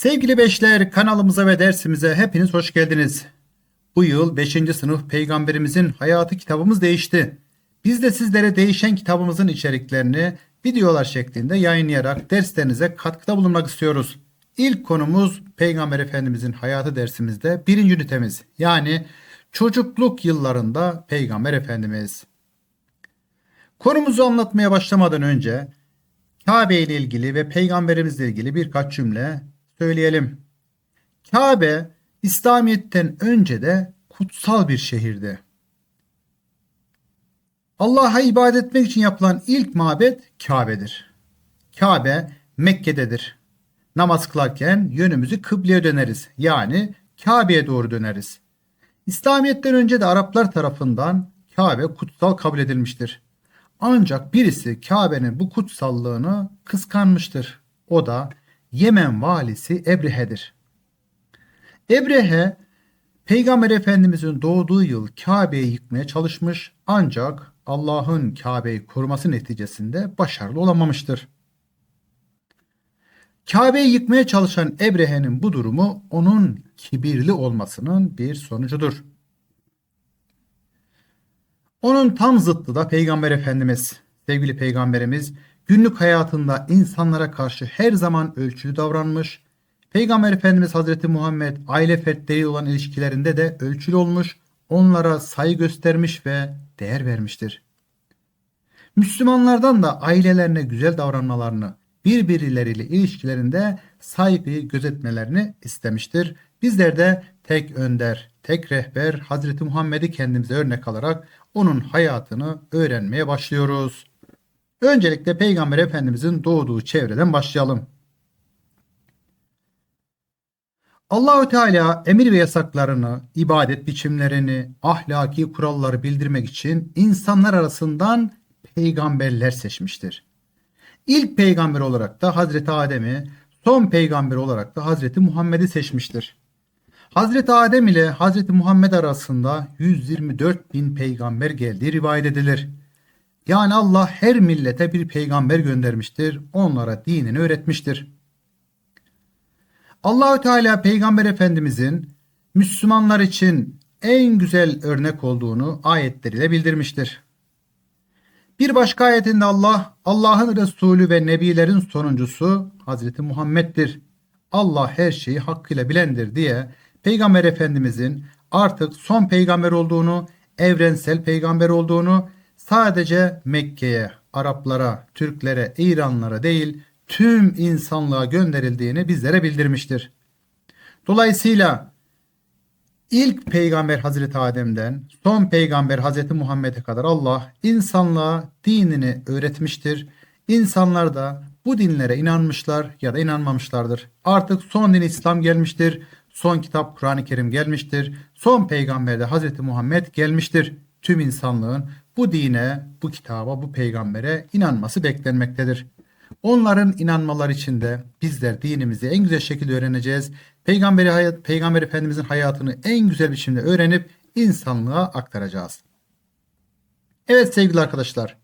Sevgili beşler kanalımıza ve dersimize hepiniz hoş geldiniz. Bu yıl 5. sınıf peygamberimizin hayatı kitabımız değişti. Biz de sizlere değişen kitabımızın içeriklerini videolar şeklinde yayınlayarak derslerinize katkıda bulunmak istiyoruz. İlk konumuz Peygamber Efendimizin hayatı dersimizde birinci ünitemiz yani çocukluk yıllarında Peygamber Efendimiz. Konumuzu anlatmaya başlamadan önce Kabe ile ilgili ve peygamberimizle ilgili birkaç cümle söyleyelim. Kabe İslamiyet'ten önce de kutsal bir şehirdi. Allah'a ibadet etmek için yapılan ilk mabet Kabe'dir. Kabe Mekke'dedir. Namaz kılarken yönümüzü kıbleye döneriz. Yani Kabe'ye doğru döneriz. İslamiyet'ten önce de Araplar tarafından Kabe kutsal kabul edilmiştir. Ancak birisi Kabe'nin bu kutsallığını kıskanmıştır. O da Yemen valisi Ebrehe'dir. Ebrehe Peygamber Efendimizin doğduğu yıl Kabe'yi yıkmaya çalışmış ancak Allah'ın Kabe'yi koruması neticesinde başarılı olamamıştır. Kabe'yi yıkmaya çalışan Ebrehe'nin bu durumu onun kibirli olmasının bir sonucudur. Onun tam zıttı da Peygamber Efendimiz. Sevgili Peygamberimiz günlük hayatında insanlara karşı her zaman ölçülü davranmış. Peygamber Efendimiz Hazreti Muhammed aile fertleriyle olan ilişkilerinde de ölçülü olmuş, onlara saygı göstermiş ve değer vermiştir. Müslümanlardan da ailelerine güzel davranmalarını, birbirleriyle ilişkilerinde saygı gözetmelerini istemiştir. Bizler de tek önder, tek rehber Hazreti Muhammed'i kendimize örnek alarak onun hayatını öğrenmeye başlıyoruz. Öncelikle Peygamber Efendimizin doğduğu çevreden başlayalım. Allahü Teala emir ve yasaklarını, ibadet biçimlerini, ahlaki kuralları bildirmek için insanlar arasından peygamberler seçmiştir. İlk peygamber olarak da Hazreti Adem'i, son peygamber olarak da Hazreti Muhammed'i seçmiştir. Hazreti Adem ile Hazreti Muhammed arasında 124 bin peygamber geldiği rivayet edilir. Yani Allah her millete bir peygamber göndermiştir, onlara dinini öğretmiştir. Allahü Teala Peygamber Efendimizin Müslümanlar için en güzel örnek olduğunu ayetleriyle bildirmiştir. Bir başka ayetinde Allah, Allah'ın Resulü ve Nebilerin sonuncusu Hazreti Muhammed'dir. Allah her şeyi hakkıyla bilendir diye Peygamber Efendimizin artık son peygamber olduğunu, evrensel peygamber olduğunu sadece Mekke'ye, Araplara, Türklere, İranlara değil tüm insanlığa gönderildiğini bizlere bildirmiştir. Dolayısıyla ilk peygamber Hazreti Adem'den son peygamber Hazreti Muhammed'e kadar Allah insanlığa dinini öğretmiştir. İnsanlar da bu dinlere inanmışlar ya da inanmamışlardır. Artık son din İslam gelmiştir. Son kitap Kur'an-ı Kerim gelmiştir. Son peygamber de Hazreti Muhammed gelmiştir. Tüm insanlığın bu dine, bu kitaba, bu peygambere inanması beklenmektedir. Onların inanmaları için de bizler dinimizi en güzel şekilde öğreneceğiz. Peygamberi hayat, Peygamber Efendimizin hayatını en güzel biçimde öğrenip insanlığa aktaracağız. Evet sevgili arkadaşlar.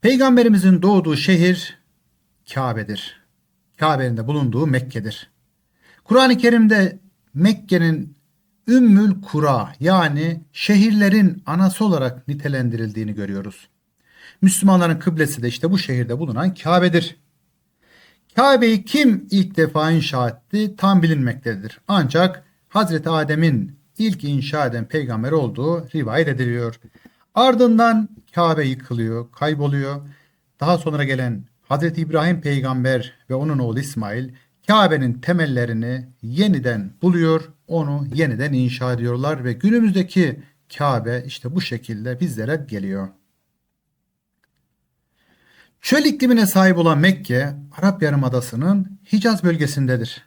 Peygamberimizin doğduğu şehir Kabe'dir. Kabe'nin de bulunduğu Mekke'dir. Kur'an-ı Kerim'de Mekke'nin Ümmül Kura yani şehirlerin anası olarak nitelendirildiğini görüyoruz. Müslümanların kıblesi de işte bu şehirde bulunan Kabe'dir. Kabe'yi kim ilk defa inşa etti tam bilinmektedir. Ancak Hazreti Adem'in ilk inşa eden peygamber olduğu rivayet ediliyor. Ardından Kabe yıkılıyor, kayboluyor. Daha sonra gelen Hazreti İbrahim peygamber ve onun oğlu İsmail Kabe'nin temellerini yeniden buluyor, onu yeniden inşa ediyorlar ve günümüzdeki Kabe işte bu şekilde bizlere geliyor. Çöl iklimine sahip olan Mekke, Arap Yarımadası'nın Hicaz bölgesindedir.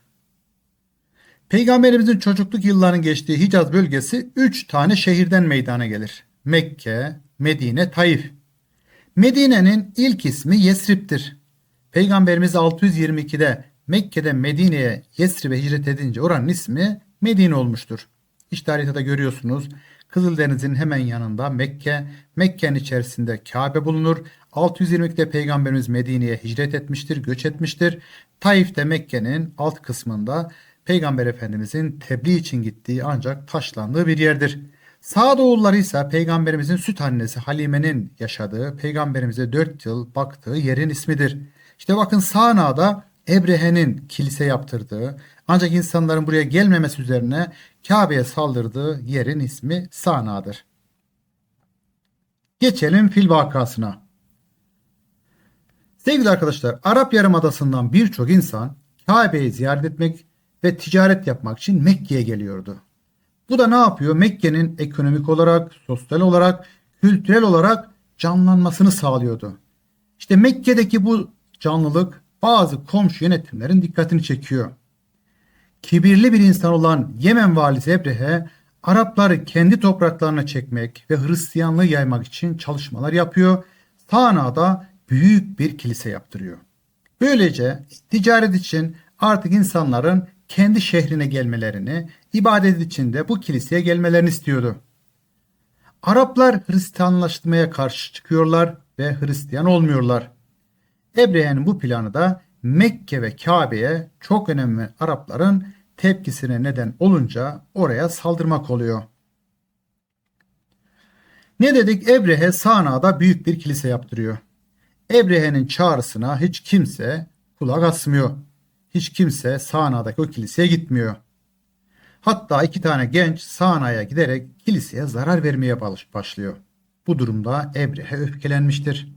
Peygamberimizin çocukluk yıllarının geçtiği Hicaz bölgesi 3 tane şehirden meydana gelir. Mekke, Medine, Taif. Medine'nin ilk ismi Yesrib'tir. Peygamberimiz 622'de Mekke'den Medine'ye Yesrib'e hicret edince oranın ismi Medine olmuştur. İşte haritada görüyorsunuz Kızıldeniz'in hemen yanında Mekke, Mekke'nin içerisinde Kabe bulunur. 622'de Peygamberimiz Medine'ye hicret etmiştir, göç etmiştir. Taif'te Mekke'nin alt kısmında Peygamber Efendimizin tebliğ için gittiği ancak taşlandığı bir yerdir. Sağdoğulları ise Peygamberimizin süt annesi Halime'nin yaşadığı, Peygamberimize 4 yıl baktığı yerin ismidir. İşte bakın Sana'da Ebrehe'nin kilise yaptırdığı, ancak insanların buraya gelmemesi üzerine Kabe'ye saldırdığı yerin ismi Sana'dır. Geçelim fil vakasına. Sevgili arkadaşlar, Arap Yarımadası'ndan birçok insan Kabe'yi ziyaret etmek ve ticaret yapmak için Mekke'ye geliyordu. Bu da ne yapıyor? Mekke'nin ekonomik olarak, sosyal olarak, kültürel olarak canlanmasını sağlıyordu. İşte Mekke'deki bu canlılık bazı komşu yönetimlerin dikkatini çekiyor. Kibirli bir insan olan Yemen valisi Ebrehe, Arapları kendi topraklarına çekmek ve Hristiyanlığı yaymak için çalışmalar yapıyor. Sana'da büyük bir kilise yaptırıyor. Böylece ticaret için artık insanların kendi şehrine gelmelerini, ibadet için de bu kiliseye gelmelerini istiyordu. Araplar Hristiyanlaştırmaya karşı çıkıyorlar ve Hristiyan olmuyorlar. Ebrehe'nin bu planı da Mekke ve Kabe'ye çok önemli Arapların tepkisine neden olunca oraya saldırmak oluyor. Ne dedik? Ebrehe Sana'da büyük bir kilise yaptırıyor. Ebrehe'nin çağrısına hiç kimse kulak asmıyor. Hiç kimse Sana'daki o kiliseye gitmiyor. Hatta iki tane genç Sana'ya giderek kiliseye zarar vermeye başlıyor. Bu durumda Ebrehe öfkelenmiştir.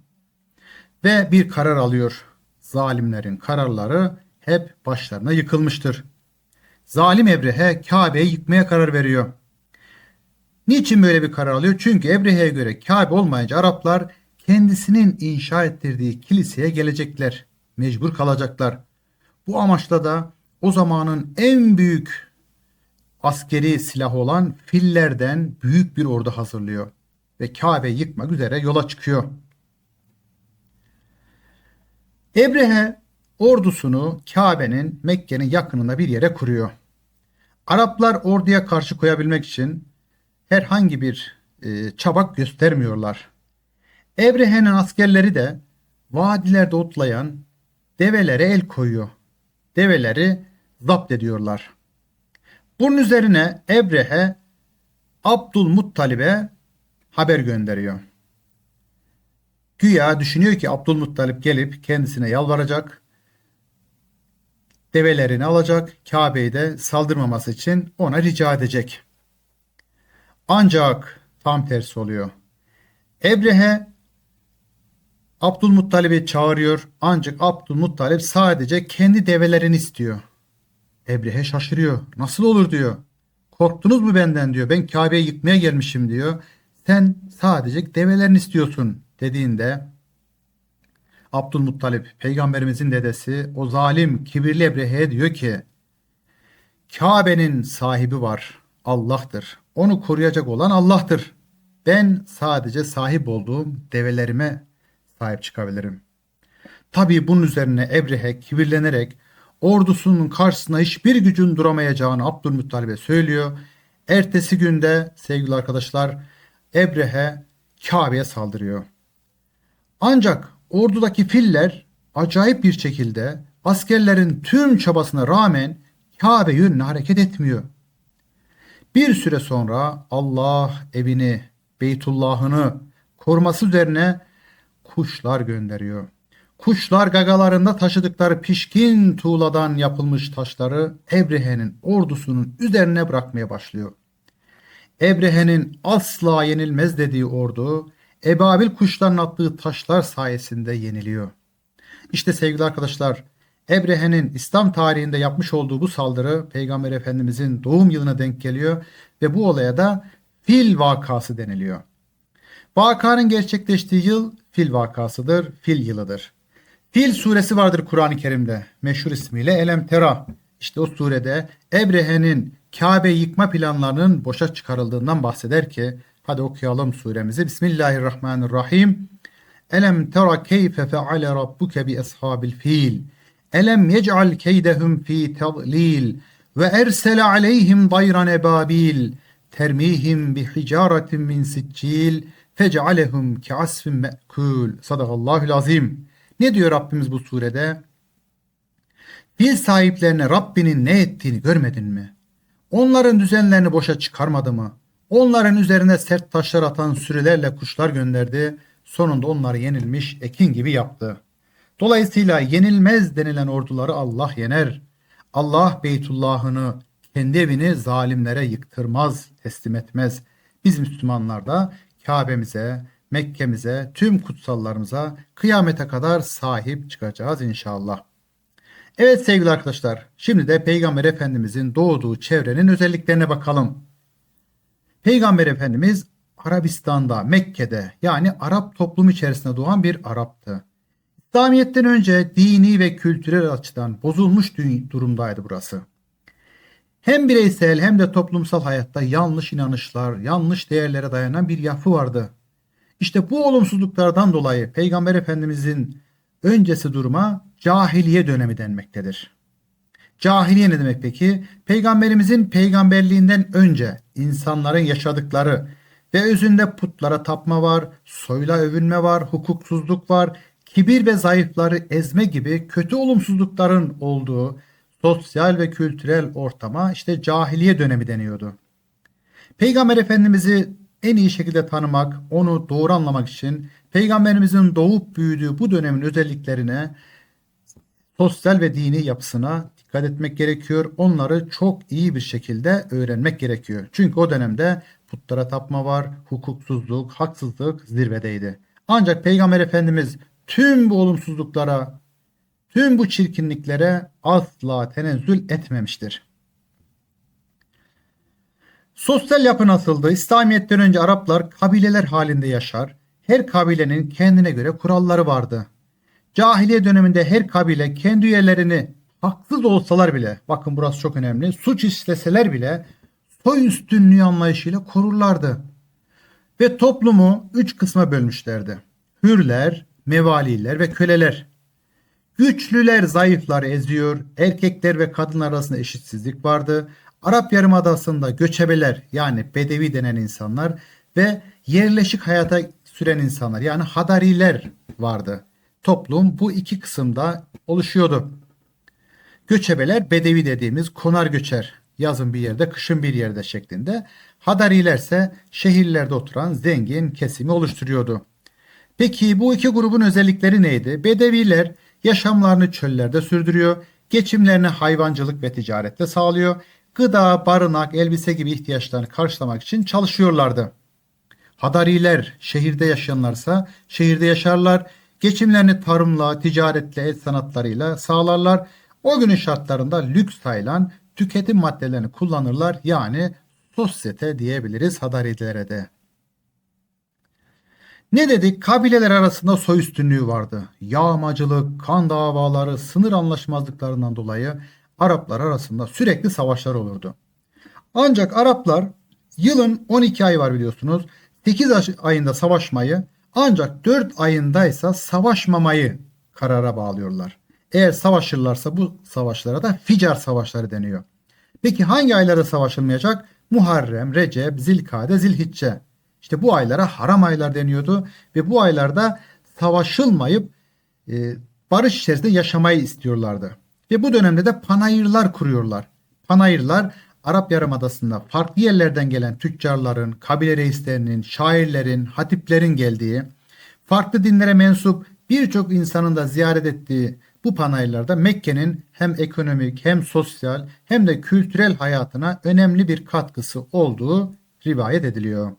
Ve bir karar alıyor. Zalimlerin kararları hep başlarına yıkılmıştır. Zalim Ebrehe Kabe'yi yıkmaya karar veriyor. Niçin böyle bir karar alıyor? Çünkü Ebrehe'ye göre Kabe olmayınca Araplar kendisinin inşa ettirdiği kiliseye gelecekler. Mecbur kalacaklar. Bu amaçla da o zamanın en büyük askeri silahı olan fillerden büyük bir ordu hazırlıyor ve Kabe yıkmak üzere yola çıkıyor. Ebrehe ordusunu Kabe'nin Mekke'nin yakınında bir yere kuruyor. Araplar orduya karşı koyabilmek için herhangi bir e, çabak göstermiyorlar. Ebrehe'nin askerleri de vadilerde otlayan develere el koyuyor. Develeri zapt ediyorlar. Bunun üzerine Ebrehe Abdülmuttalib'e haber gönderiyor. Güya düşünüyor ki Abdülmuttalip gelip kendisine yalvaracak. Develerini alacak. Kabe'yi de saldırmaması için ona rica edecek. Ancak tam tersi oluyor. Ebrehe Abdülmuttalib'i çağırıyor ancak Abdülmuttalip sadece kendi develerini istiyor. Ebrehe şaşırıyor. Nasıl olur diyor. Korktunuz mu benden diyor. Ben Kabe'yi yıkmaya gelmişim diyor. Sen sadece develerini istiyorsun dediğinde Abdülmuttalip peygamberimizin dedesi o zalim kibirli Ebrehe'ye diyor ki Kabe'nin sahibi var Allah'tır. Onu koruyacak olan Allah'tır. Ben sadece sahip olduğum develerime sahip çıkabilirim. Tabii bunun üzerine Ebrehe kibirlenerek ordusunun karşısına hiçbir gücün duramayacağını Abdülmuttalib'e söylüyor. Ertesi günde sevgili arkadaşlar Ebrehe Kabe'ye saldırıyor. Ancak ordudaki filler acayip bir şekilde askerlerin tüm çabasına rağmen Kabe yönüne hareket etmiyor. Bir süre sonra Allah evini, Beytullah'ını koruması üzerine kuşlar gönderiyor. Kuşlar gagalarında taşıdıkları pişkin tuğladan yapılmış taşları Ebrehe'nin ordusunun üzerine bırakmaya başlıyor. Ebrehe'nin asla yenilmez dediği ordu ebabil kuşların attığı taşlar sayesinde yeniliyor. İşte sevgili arkadaşlar Ebrehe'nin İslam tarihinde yapmış olduğu bu saldırı Peygamber Efendimizin doğum yılına denk geliyor ve bu olaya da fil vakası deniliyor. Vakanın gerçekleştiği yıl fil vakasıdır, fil yılıdır. Fil suresi vardır Kur'an-ı Kerim'de meşhur ismiyle Elem Tera. İşte o surede Ebrehe'nin Kabe yıkma planlarının boşa çıkarıldığından bahseder ki hadi okuyalım suremizi. Bismillahirrahmanirrahim. Elem tera keyfe feale rabbuke bi ashabil fil. Elem yec'al keydehum fi tadlil ve ersele aleyhim dayran ebabil termihim bi hicaretin min siccil fecealehum keasfin me'kul. Sadakallahül azim. Ne diyor Rabbimiz bu surede? Fil sahiplerine Rabbinin ne ettiğini görmedin mi? Onların düzenlerini boşa çıkarmadı mı? Onların üzerine sert taşlar atan sürülerle kuşlar gönderdi. Sonunda onları yenilmiş ekin gibi yaptı. Dolayısıyla yenilmez denilen orduları Allah yener. Allah Beytullah'ını, kendi evini zalimlere yıktırmaz, teslim etmez. Biz Müslümanlar da Kabe'mize, Mekke'mize, tüm kutsallarımıza kıyamete kadar sahip çıkacağız inşallah. Evet sevgili arkadaşlar, şimdi de Peygamber Efendimizin doğduğu çevrenin özelliklerine bakalım. Peygamber Efendimiz Arabistan'da, Mekke'de yani Arap toplumu içerisinde doğan bir Arap'tı. İslamiyet'ten önce dini ve kültürel açıdan bozulmuş durumdaydı burası. Hem bireysel hem de toplumsal hayatta yanlış inanışlar, yanlış değerlere dayanan bir yapı vardı. İşte bu olumsuzluklardan dolayı Peygamber Efendimizin öncesi duruma cahiliye dönemi denmektedir. Cahiliye ne demek peki? Peygamberimizin peygamberliğinden önce insanların yaşadıkları ve özünde putlara tapma var, soyla övünme var, hukuksuzluk var, kibir ve zayıfları ezme gibi kötü olumsuzlukların olduğu sosyal ve kültürel ortama işte cahiliye dönemi deniyordu. Peygamber Efendimiz'i en iyi şekilde tanımak, onu doğru anlamak için Peygamberimizin doğup büyüdüğü bu dönemin özelliklerine, sosyal ve dini yapısına dikkat etmek gerekiyor. Onları çok iyi bir şekilde öğrenmek gerekiyor. Çünkü o dönemde putlara tapma var, hukuksuzluk, haksızlık zirvedeydi. Ancak Peygamber Efendimiz tüm bu olumsuzluklara, tüm bu çirkinliklere asla tenezzül etmemiştir. Sosyal yapı nasıldı? İslamiyet'ten önce Araplar kabileler halinde yaşar. Her kabilenin kendine göre kuralları vardı. Cahiliye döneminde her kabile kendi üyelerini haksız olsalar bile, bakın burası çok önemli, suç işleseler bile soy üstünlüğü anlayışıyla korurlardı. Ve toplumu üç kısma bölmüşlerdi. Hürler, mevaliler ve köleler. Güçlüler zayıfları eziyor, erkekler ve kadınlar arasında eşitsizlik vardı. Arap Yarımadası'nda göçebeler yani bedevi denen insanlar ve yerleşik hayata süren insanlar yani hadariler vardı. Toplum bu iki kısımda oluşuyordu. Göçebeler bedevi dediğimiz konar göçer. Yazın bir yerde, kışın bir yerde şeklinde. Hadariler ise şehirlerde oturan zengin kesimi oluşturuyordu. Peki bu iki grubun özellikleri neydi? Bedeviler yaşamlarını çöllerde sürdürüyor, geçimlerini hayvancılık ve ticarette sağlıyor, gıda, barınak, elbise gibi ihtiyaçlarını karşılamak için çalışıyorlardı. Hadariler şehirde yaşayanlarsa şehirde yaşarlar, geçimlerini tarımla, ticaretle, el sanatlarıyla sağlarlar. O günün şartlarında lüks sayılan tüketim maddelerini kullanırlar yani sosyete diyebiliriz Hadarilere de. Ne dedik? Kabileler arasında soy üstünlüğü vardı. Yağmacılık, kan davaları, sınır anlaşmazlıklarından dolayı Araplar arasında sürekli savaşlar olurdu. Ancak Araplar yılın 12 ayı var biliyorsunuz. 8 ayında savaşmayı ancak 4 ayındaysa savaşmamayı karara bağlıyorlar. Eğer savaşırlarsa bu savaşlara da Ficar savaşları deniyor. Peki hangi aylarda savaşılmayacak? Muharrem, Recep, Zilkade, Zilhicce. İşte bu aylara haram aylar deniyordu ve bu aylarda savaşılmayıp e, barış içerisinde yaşamayı istiyorlardı. Ve bu dönemde de panayırlar kuruyorlar. Panayırlar Arap Yarımadası'nda farklı yerlerden gelen tüccarların, kabile reislerinin, şairlerin, hatiplerin geldiği, farklı dinlere mensup birçok insanın da ziyaret ettiği bu panayırlarda Mekke'nin hem ekonomik hem sosyal hem de kültürel hayatına önemli bir katkısı olduğu rivayet ediliyor.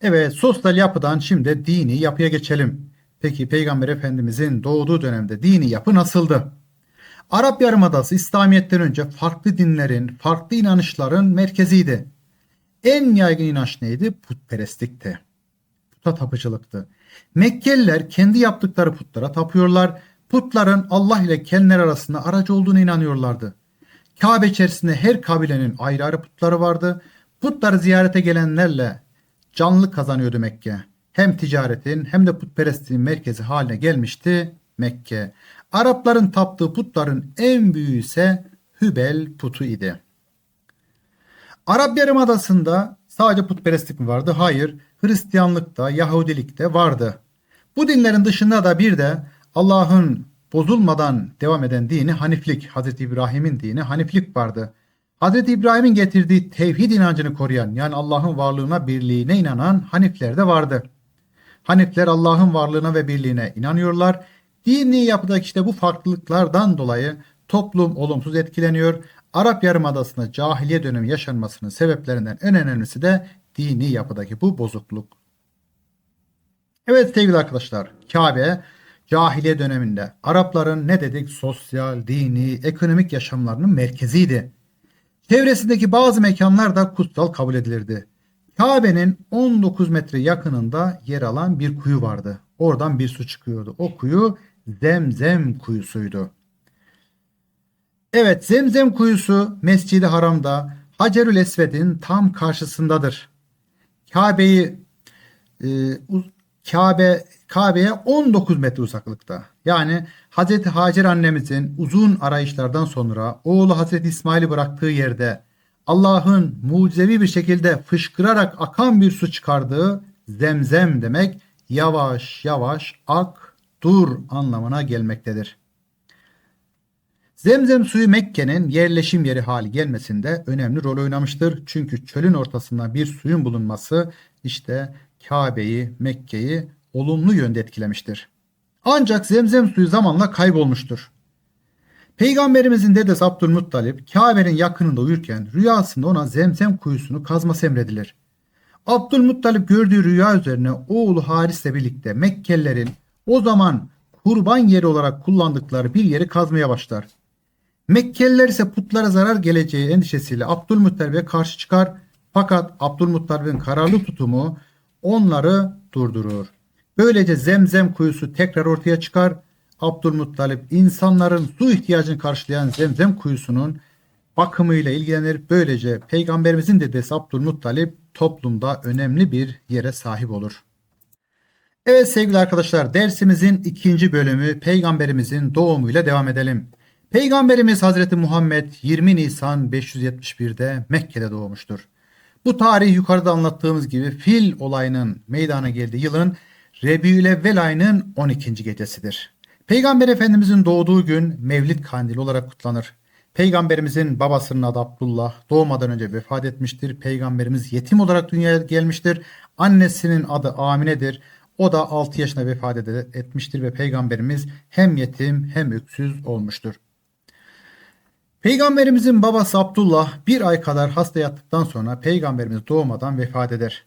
Evet sosyal yapıdan şimdi dini yapıya geçelim. Peki Peygamber Efendimizin doğduğu dönemde dini yapı nasıldı? Arap Yarımadası İslamiyet'ten önce farklı dinlerin, farklı inanışların merkeziydi. En yaygın inanç neydi? Putperestlikti. Puta tapıcılıktı. Mekkeliler kendi yaptıkları putlara tapıyorlar. Putların Allah ile kendileri arasında aracı olduğunu inanıyorlardı. Kabe içerisinde her kabilenin ayrı ayrı putları vardı. Putları ziyarete gelenlerle canlı kazanıyordu Mekke. Hem ticaretin hem de putperestliğin merkezi haline gelmişti Mekke. Arapların taptığı putların en büyüğü ise Hübel putu idi. Arap Yarımadası'nda Sadece putperestlik mi vardı? Hayır. Hristiyanlıkta, Yahudilikte vardı. Bu dinlerin dışında da bir de Allah'ın bozulmadan devam eden dini Haniflik, Hazreti İbrahim'in dini Haniflik vardı. Hazreti İbrahim'in getirdiği tevhid inancını koruyan yani Allah'ın varlığına birliğine inanan Hanifler de vardı. Hanifler Allah'ın varlığına ve birliğine inanıyorlar. Dini yapıdaki işte bu farklılıklardan dolayı toplum olumsuz etkileniyor. Arap Yarımadası'nda cahiliye dönemi yaşanmasının sebeplerinden en önemlisi de dini yapıdaki bu bozukluk. Evet sevgili arkadaşlar, Kabe cahiliye döneminde Arapların ne dedik sosyal, dini, ekonomik yaşamlarının merkeziydi. Çevresindeki bazı mekanlar da kutsal kabul edilirdi. Kabe'nin 19 metre yakınında yer alan bir kuyu vardı. Oradan bir su çıkıyordu. O kuyu Zemzem kuyusuydu. Evet Zemzem kuyusu Mescid-i Haram'da Hacerül Esved'in tam karşısındadır. Kabe'yi e, Kabe Kabe'ye 19 metre uzaklıkta. Yani Hazreti Hacer annemizin uzun arayışlardan sonra oğlu Hazreti İsmail'i bıraktığı yerde Allah'ın mucizevi bir şekilde fışkırarak akan bir su çıkardığı zemzem demek yavaş yavaş ak dur anlamına gelmektedir. Zemzem suyu Mekke'nin yerleşim yeri hali gelmesinde önemli rol oynamıştır. Çünkü çölün ortasında bir suyun bulunması işte Kabe'yi, Mekke'yi olumlu yönde etkilemiştir. Ancak zemzem suyu zamanla kaybolmuştur. Peygamberimizin dedesi Abdülmuttalip Kabe'nin yakınında uyurken rüyasında ona zemzem kuyusunu kazması emredilir. Abdülmuttalip gördüğü rüya üzerine oğlu Haris'le birlikte Mekkelilerin o zaman kurban yeri olarak kullandıkları bir yeri kazmaya başlar. Mekkeliler ise putlara zarar geleceği endişesiyle Abdülmuttalip'e karşı çıkar fakat Abdülmuttalip'in kararlı tutumu onları durdurur. Böylece zemzem kuyusu tekrar ortaya çıkar. Abdülmuttalip insanların su ihtiyacını karşılayan zemzem kuyusunun bakımıyla ilgilenir. Böylece peygamberimizin dedesi Abdülmuttalip toplumda önemli bir yere sahip olur. Evet sevgili arkadaşlar dersimizin ikinci bölümü peygamberimizin doğumuyla devam edelim. Peygamberimiz Hazreti Muhammed 20 Nisan 571'de Mekke'de doğmuştur. Bu tarih yukarıda anlattığımız gibi fil olayının meydana geldiği yılın Rebiülevvel ayının 12. gecesidir. Peygamber Efendimizin doğduğu gün Mevlid Kandili olarak kutlanır. Peygamberimizin babasının adı Abdullah doğmadan önce vefat etmiştir. Peygamberimiz yetim olarak dünyaya gelmiştir. Annesinin adı Amine'dir. O da 6 yaşında vefat etmiştir ve peygamberimiz hem yetim hem öksüz olmuştur. Peygamberimizin babası Abdullah bir ay kadar hasta yattıktan sonra peygamberimiz doğmadan vefat eder.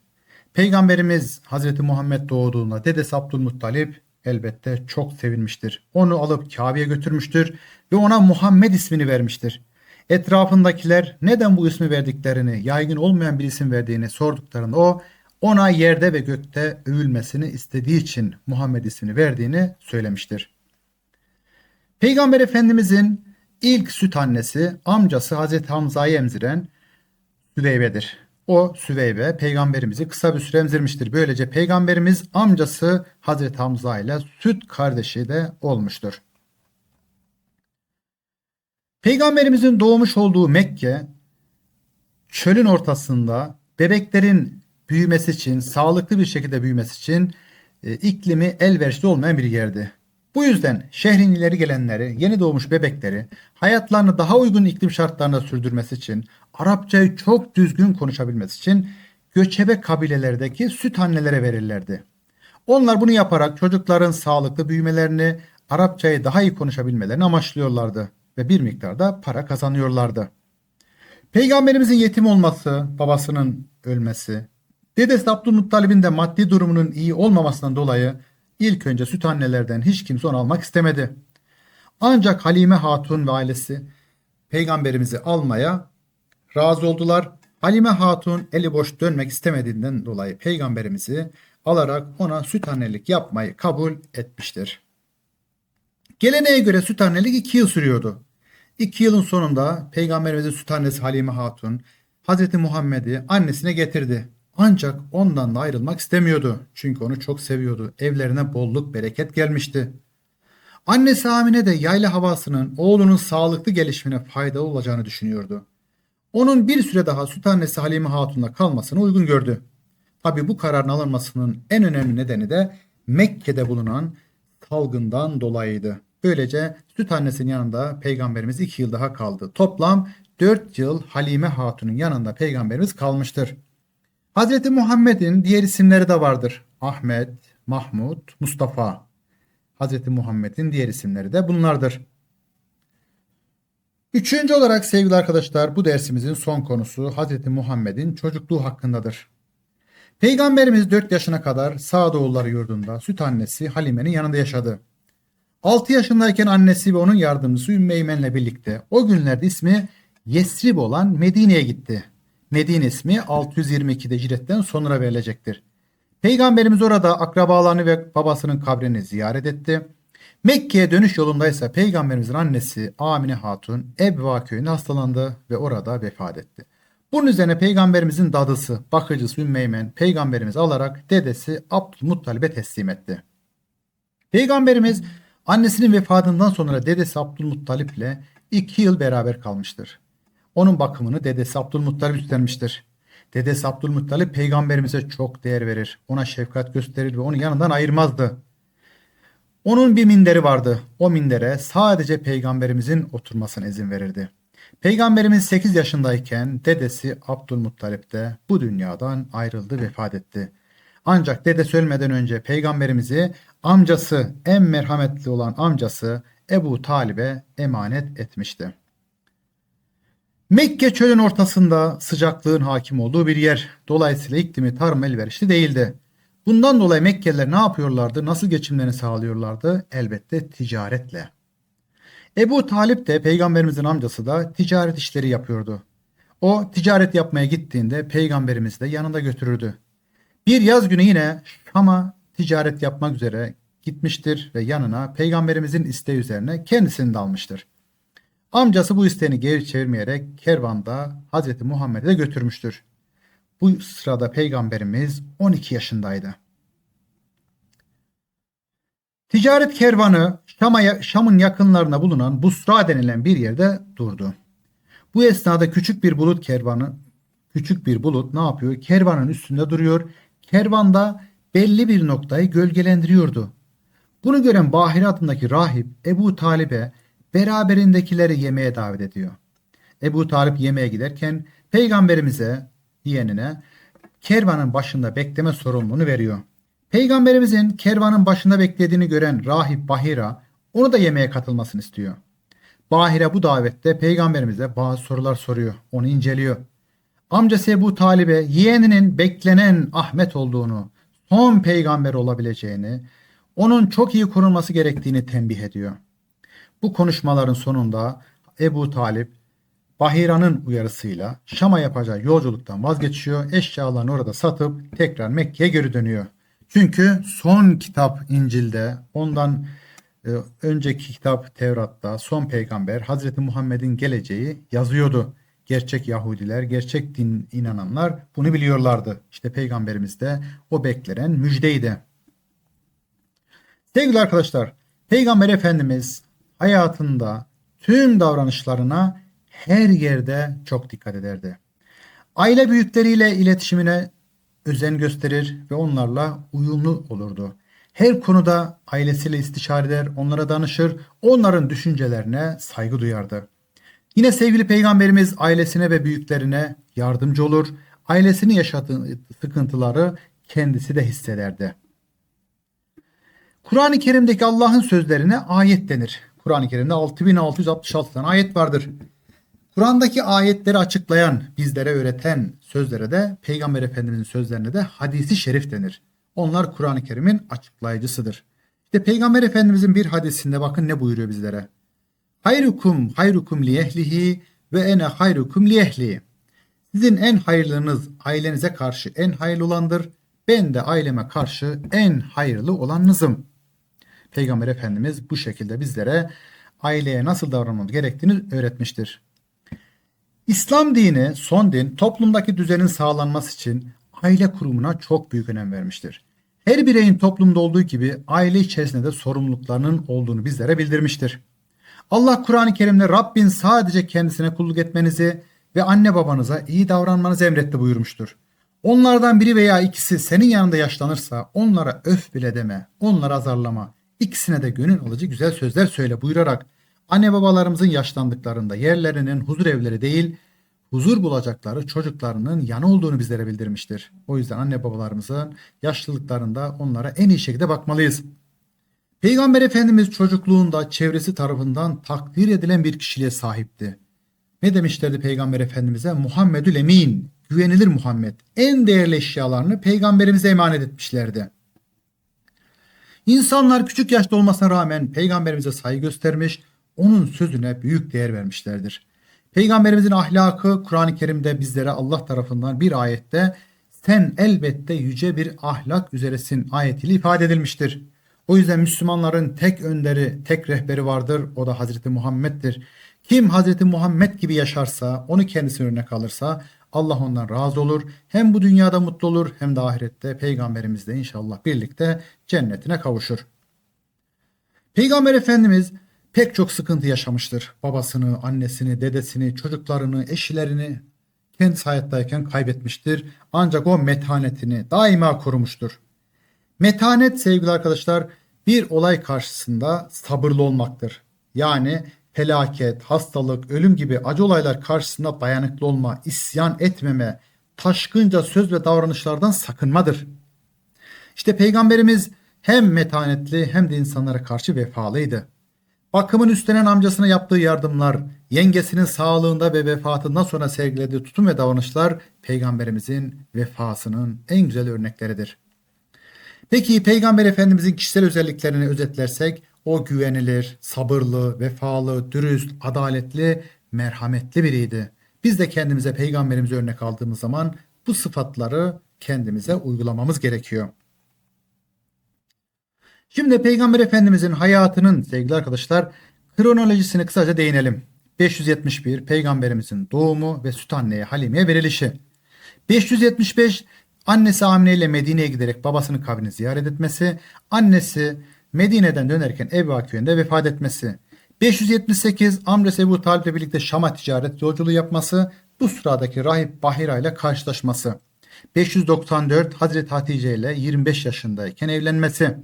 Peygamberimiz Hazreti Muhammed doğduğunda dedesi Abdülmuttalip elbette çok sevinmiştir. Onu alıp Kabe'ye götürmüştür ve ona Muhammed ismini vermiştir. Etrafındakiler neden bu ismi verdiklerini, yaygın olmayan bir isim verdiğini sorduklarında o ona yerde ve gökte övülmesini istediği için Muhammed ismini verdiğini söylemiştir. Peygamber Efendimizin ilk süt annesi amcası Hazreti Hamza'yı emziren Süveybe'dir. O Süveybe peygamberimizi kısa bir süre emzirmiştir. Böylece peygamberimiz amcası Hazreti Hamza ile süt kardeşi de olmuştur. Peygamberimizin doğmuş olduğu Mekke çölün ortasında bebeklerin büyümesi için, sağlıklı bir şekilde büyümesi için e, iklimi elverişli olmayan bir yerdi. Bu yüzden şehrin ileri gelenleri, yeni doğmuş bebekleri hayatlarını daha uygun iklim şartlarında sürdürmesi için, Arapçayı çok düzgün konuşabilmesi için göçebe kabilelerdeki süt annelere verirlerdi. Onlar bunu yaparak çocukların sağlıklı büyümelerini, Arapçayı daha iyi konuşabilmelerini amaçlıyorlardı ve bir miktarda para kazanıyorlardı. Peygamberimizin yetim olması, babasının ölmesi, dedesi Abdülmuttalib'in de maddi durumunun iyi olmamasından dolayı İlk önce süt annelerden hiç kimse onu almak istemedi. Ancak Halime Hatun ve ailesi peygamberimizi almaya razı oldular. Halime Hatun eli boş dönmek istemediğinden dolayı peygamberimizi alarak ona süt annelik yapmayı kabul etmiştir. Geleneğe göre süt annelik iki yıl sürüyordu. İki yılın sonunda peygamberimizin süt annesi Halime Hatun Hazreti Muhammed'i annesine getirdi. Ancak ondan da ayrılmak istemiyordu. Çünkü onu çok seviyordu. Evlerine bolluk bereket gelmişti. Annesi Amine de yayla havasının oğlunun sağlıklı gelişimine faydalı olacağını düşünüyordu. Onun bir süre daha süt annesi Halime Hatun'la kalmasını uygun gördü. Tabi bu kararın alınmasının en önemli nedeni de Mekke'de bulunan salgından dolayıydı. Böylece süt annesinin yanında peygamberimiz iki yıl daha kaldı. Toplam 4 yıl Halime Hatun'un yanında peygamberimiz kalmıştır. Hazreti Muhammed'in diğer isimleri de vardır. Ahmet, Mahmud, Mustafa. Hazreti Muhammed'in diğer isimleri de bunlardır. Üçüncü olarak sevgili arkadaşlar bu dersimizin son konusu Hazreti Muhammed'in çocukluğu hakkındadır. Peygamberimiz 4 yaşına kadar Sağdoğulları yurdunda süt annesi Halime'nin yanında yaşadı. 6 yaşındayken annesi ve onun yardımcısı Ümmü Eymen'le birlikte o günlerde ismi Yesrib olan Medine'ye gitti. Medine ismi 622'de hicretten sonra verilecektir. Peygamberimiz orada akrabalarını ve babasının kabrini ziyaret etti. Mekke'ye dönüş yolundaysa peygamberimizin annesi Amine Hatun Ebva köyünde hastalandı ve orada vefat etti. Bunun üzerine peygamberimizin dadısı, bakıcısı Ümmeymen peygamberimiz alarak dedesi Abdülmuttalib'e teslim etti. Peygamberimiz annesinin vefatından sonra dedesi Abdülmuttalip ile iki yıl beraber kalmıştır. Onun bakımını dedesi Abdülmuttalip üstlenmiştir. Dedesi Abdülmuttalip peygamberimize çok değer verir. Ona şefkat gösterir ve onu yanından ayırmazdı. Onun bir minderi vardı. O mindere sadece peygamberimizin oturmasına izin verirdi. Peygamberimiz 8 yaşındayken dedesi Abdülmuttalip de bu dünyadan ayrıldı vefat etti. Ancak dedesi ölmeden önce peygamberimizi amcası en merhametli olan amcası Ebu Talib'e emanet etmişti. Mekke çölün ortasında sıcaklığın hakim olduğu bir yer. Dolayısıyla iklimi tarım elverişli değildi. Bundan dolayı Mekkeliler ne yapıyorlardı? Nasıl geçimlerini sağlıyorlardı? Elbette ticaretle. Ebu Talip de peygamberimizin amcası da ticaret işleri yapıyordu. O ticaret yapmaya gittiğinde peygamberimiz de yanında götürürdü. Bir yaz günü yine Şam'a ticaret yapmak üzere gitmiştir ve yanına peygamberimizin isteği üzerine kendisini de almıştır. Amcası bu isteğini geri çevirmeyerek kervanda Hazreti Muhammed'e de götürmüştür. Bu sırada peygamberimiz 12 yaşındaydı. Ticaret kervanı Şam'a, Şam'ın yakınlarına bulunan Busra denilen bir yerde durdu. Bu esnada küçük bir bulut kervanı küçük bir bulut ne yapıyor? Kervanın üstünde duruyor. Kervanda belli bir noktayı gölgelendiriyordu. Bunu gören Bahir adındaki rahip Ebu Talib'e beraberindekileri yemeğe davet ediyor. Ebu Talip yemeğe giderken peygamberimize yeğenine kervanın başında bekleme sorumluluğunu veriyor. Peygamberimizin kervanın başında beklediğini gören rahip Bahira onu da yemeğe katılmasını istiyor. Bahire bu davette peygamberimize bazı sorular soruyor. Onu inceliyor. Amcası Ebu Talib'e yeğeninin beklenen Ahmet olduğunu, son peygamber olabileceğini, onun çok iyi korunması gerektiğini tembih ediyor. Bu konuşmaların sonunda Ebu Talip Bahira'nın uyarısıyla Şam'a yapacağı yolculuktan vazgeçiyor. Eşyalarını orada satıp tekrar Mekke'ye geri dönüyor. Çünkü son kitap İncil'de ondan e, önceki kitap Tevrat'ta son peygamber Hazreti Muhammed'in geleceği yazıyordu. Gerçek Yahudiler, gerçek din inananlar bunu biliyorlardı. İşte peygamberimiz de o beklenen müjdeydi. Sevgili arkadaşlar, Peygamber Efendimiz hayatında tüm davranışlarına her yerde çok dikkat ederdi. Aile büyükleriyle iletişimine özen gösterir ve onlarla uyumlu olurdu. Her konuda ailesiyle istişare eder, onlara danışır, onların düşüncelerine saygı duyardı. Yine sevgili peygamberimiz ailesine ve büyüklerine yardımcı olur, ailesinin yaşadığı sıkıntıları kendisi de hissederdi. Kur'an-ı Kerim'deki Allah'ın sözlerine ayet denir. Kur'an-ı Kerim'de 6666 tane ayet vardır. Kur'an'daki ayetleri açıklayan, bizlere öğreten sözlere de Peygamber Efendimizin sözlerine de hadisi şerif denir. Onlar Kur'an-ı Kerim'in açıklayıcısıdır. İşte Peygamber Efendimizin bir hadisinde bakın ne buyuruyor bizlere. Hayrukum hayrukum li ehlihi ve ene hayrukum li ehli. Sizin en hayırlınız ailenize karşı en hayırlı olandır. Ben de aileme karşı en hayırlı olanınızım. Peygamber Efendimiz bu şekilde bizlere aileye nasıl davranmamız gerektiğini öğretmiştir. İslam dini, son din, toplumdaki düzenin sağlanması için aile kurumuna çok büyük önem vermiştir. Her bireyin toplumda olduğu gibi aile içerisinde de sorumluluklarının olduğunu bizlere bildirmiştir. Allah Kur'an-ı Kerim'de Rabbin sadece kendisine kulluk etmenizi, ve anne babanıza iyi davranmanızı emretti buyurmuştur. Onlardan biri veya ikisi senin yanında yaşlanırsa onlara öf bile deme, onları azarlama. İkisine de gönül alıcı güzel sözler söyle buyurarak anne babalarımızın yaşlandıklarında yerlerinin huzur evleri değil, huzur bulacakları çocuklarının yanı olduğunu bizlere bildirmiştir. O yüzden anne babalarımızın yaşlılıklarında onlara en iyi şekilde bakmalıyız. Peygamber Efendimiz çocukluğunda çevresi tarafından takdir edilen bir kişiliğe sahipti. Ne demişlerdi Peygamber Efendimiz'e? Muhammedül Emin, güvenilir Muhammed. En değerli eşyalarını peygamberimize emanet etmişlerdi. İnsanlar küçük yaşta olmasına rağmen peygamberimize saygı göstermiş, onun sözüne büyük değer vermişlerdir. Peygamberimizin ahlakı Kur'an-ı Kerim'de bizlere Allah tarafından bir ayette sen elbette yüce bir ahlak üzeresin ayetiyle ifade edilmiştir. O yüzden Müslümanların tek önderi, tek rehberi vardır. O da Hazreti Muhammed'dir. Kim Hazreti Muhammed gibi yaşarsa, onu kendisine örnek alırsa Allah ondan razı olur. Hem bu dünyada mutlu olur hem de ahirette peygamberimizle inşallah birlikte cennetine kavuşur. Peygamber Efendimiz pek çok sıkıntı yaşamıştır. Babasını, annesini, dedesini, çocuklarını, eşlerini kendisi hayattayken kaybetmiştir. Ancak o metanetini daima korumuştur. Metanet sevgili arkadaşlar bir olay karşısında sabırlı olmaktır. Yani felaket, hastalık, ölüm gibi acı olaylar karşısında dayanıklı olma, isyan etmeme, taşkınca söz ve davranışlardan sakınmadır. İşte peygamberimiz hem metanetli hem de insanlara karşı vefalıydı. Bakımın üstlenen amcasına yaptığı yardımlar, yengesinin sağlığında ve vefatından sonra sergilediği tutum ve davranışlar peygamberimizin vefasının en güzel örnekleridir. Peki Peygamber Efendimizin kişisel özelliklerini özetlersek o güvenilir, sabırlı, vefalı, dürüst, adaletli, merhametli biriydi. Biz de kendimize peygamberimize örnek aldığımız zaman bu sıfatları kendimize uygulamamız gerekiyor. Şimdi Peygamber Efendimizin hayatının sevgili arkadaşlar kronolojisine kısaca değinelim. 571 Peygamberimizin doğumu ve süt anneye Halime'ye verilişi. 575 annesi Amine ile Medine'ye giderek babasının kabrini ziyaret etmesi, annesi Medine'den dönerken Ebu köyünde vefat etmesi. 578 amcası Ebu Talip ile birlikte Şam'a ticaret yolculuğu yapması, bu sıradaki rahip Bahira ile karşılaşması. 594 Hazreti Hatice ile 25 yaşındayken evlenmesi.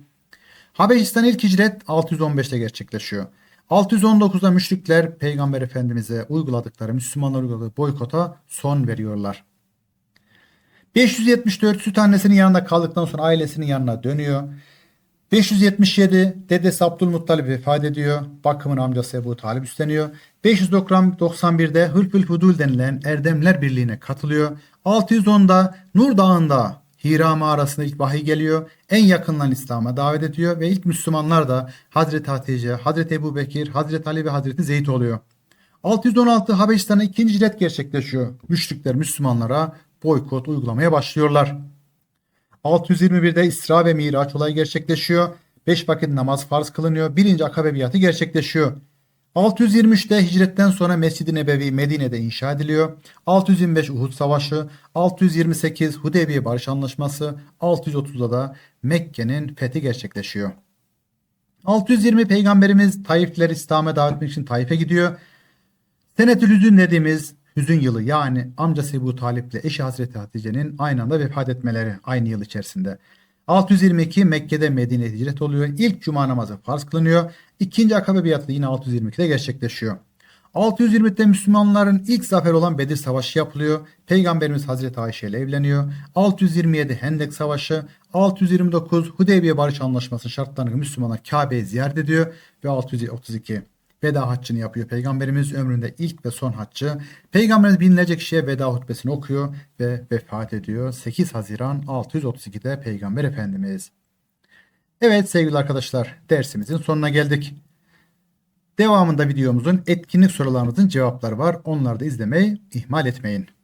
Habeşistan ilk hicret 615'te gerçekleşiyor. 619'da müşrikler Peygamber Efendimiz'e uyguladıkları, Müslümanlar uyguladığı boykota son veriyorlar. 574 süt annesinin yanında kaldıktan sonra ailesinin yanına dönüyor. 577 dedesi Abdülmuttalip vefat ediyor. Bakımın amcası Ebu Talip üstleniyor. 591'de Hülfül Hudul denilen Erdemler Birliği'ne katılıyor. 610'da Nur Dağı'nda Hira mağarasında ilk vahiy geliyor. En yakından İslam'a davet ediyor ve ilk Müslümanlar da Hazreti Hatice, Hazreti Ebu Bekir, Hazreti Ali ve Hazreti Zeyd oluyor. 616 Habeşistan'a ikinci cilet gerçekleşiyor. Müşrikler Müslümanlara boykot uygulamaya başlıyorlar. 621'de İsra ve Miraç olayı gerçekleşiyor. 5 vakit namaz farz kılınıyor. 1. Akabe biatı gerçekleşiyor. 623'te hicretten sonra Mescid-i Nebevi Medine'de inşa ediliyor. 625 Uhud Savaşı, 628 Hudeybiye Barış Anlaşması, 630'da da Mekke'nin fethi gerçekleşiyor. 620 Peygamberimiz Taifleri İslam'a davet etmek için Taif'e gidiyor. Senetül Hüzün dediğimiz hüzün yılı yani amcası Ebu Talip ile eşi Hazreti Hatice'nin aynı anda vefat etmeleri aynı yıl içerisinde. 622 Mekke'de Medine hicret oluyor. İlk cuma namazı farz kılınıyor. İkinci akabe biatı yine 622'de gerçekleşiyor. 620'de Müslümanların ilk zafer olan Bedir Savaşı yapılıyor. Peygamberimiz Hazreti Ayşe ile evleniyor. 627 Hendek Savaşı, 629 Hudeybiye Barış Anlaşması şartlarını Müslümanlar Kabe'yi ziyaret ediyor ve 632 veda haccını yapıyor. Peygamberimiz ömründe ilk ve son haccı. Peygamberimiz binlerce kişiye veda hutbesini okuyor ve vefat ediyor. 8 Haziran 632'de Peygamber Efendimiz. Evet sevgili arkadaşlar dersimizin sonuna geldik. Devamında videomuzun etkinlik sorularımızın cevapları var. Onları da izlemeyi ihmal etmeyin.